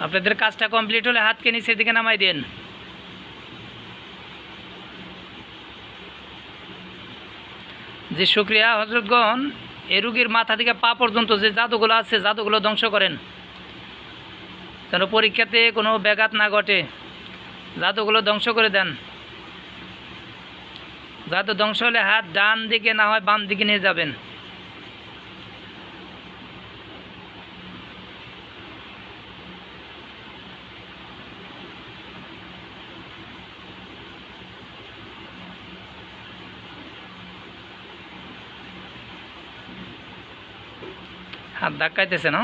আপনাদের কাজটা কমপ্লিট হলে হাতকে নিচের দিকে নামাই দেন। যে শুক্রিয়া, হজরতগণ, এ রুগীর মাথা থেকে পা পর্যন্ত যে জাদুগুলো আছে, জাদুগুলো ধ্বংস করেন। যেন পরীক্ষাতে কোনো ব্যাঘাত না ঘটে। জাদুগুলো ধ্বংস করে দেন। জাদু ধ্বংস হলে হাত ডান দিকে না হয় বাম দিকে নিয়ে যাবেন। হাত ধাক্কাইতেছে, না?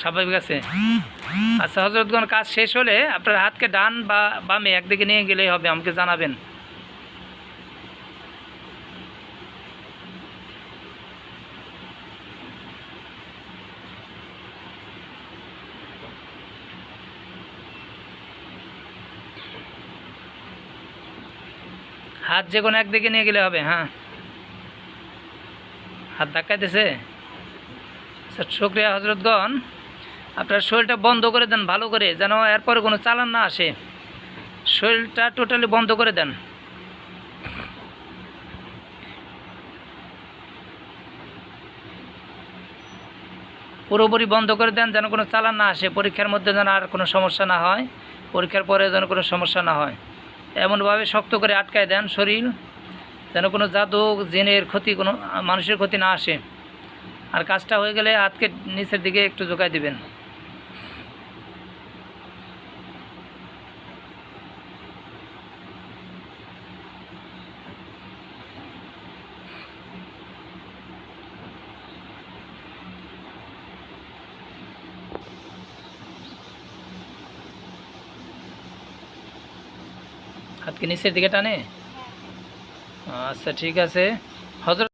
স্বাভাবিক আছে? আচ্ছা হজরতগণ কাজ শেষ হলে আপনার হাতকে ডান বা বামে একদিকে নিয়ে গেলেই হবে, আমাকে জানাবেন। হাত যে কোনো একদিকে নিয়ে গেলে হবে হ্যাঁ। হাত ধাক্কাইতেছে? আচ্ছা শুক্রিয়া হজরতগণ আপনার শরীরটা বন্ধ করে দেন, ভালো করে, যেন এরপরে কোনো চালান না আসে। শরীরটা টোটালি বন্ধ করে দেন। পুরোপুরি বন্ধ করে দেন, যেন কোনো চালান না আসে, পরীক্ষার মধ্যে যেন আর কোনো সমস্যা না হয়, পরীক্ষার পরে যেন কোনো সমস্যা না হয়। এমনভাবে শক্ত করে আটকায় দেন শরীর, যেন কোনো জাদু, জিনের ক্ষতি, কোনো মানুষের ক্ষতি না আসে। আর কাজটা হয়ে গেলে হাতকে নিচের দিকে একটু ঝোঁকায় দিবেন। হাতকে নিচের দিকে টানে? আচ্ছা ঠিক আছে। হজরত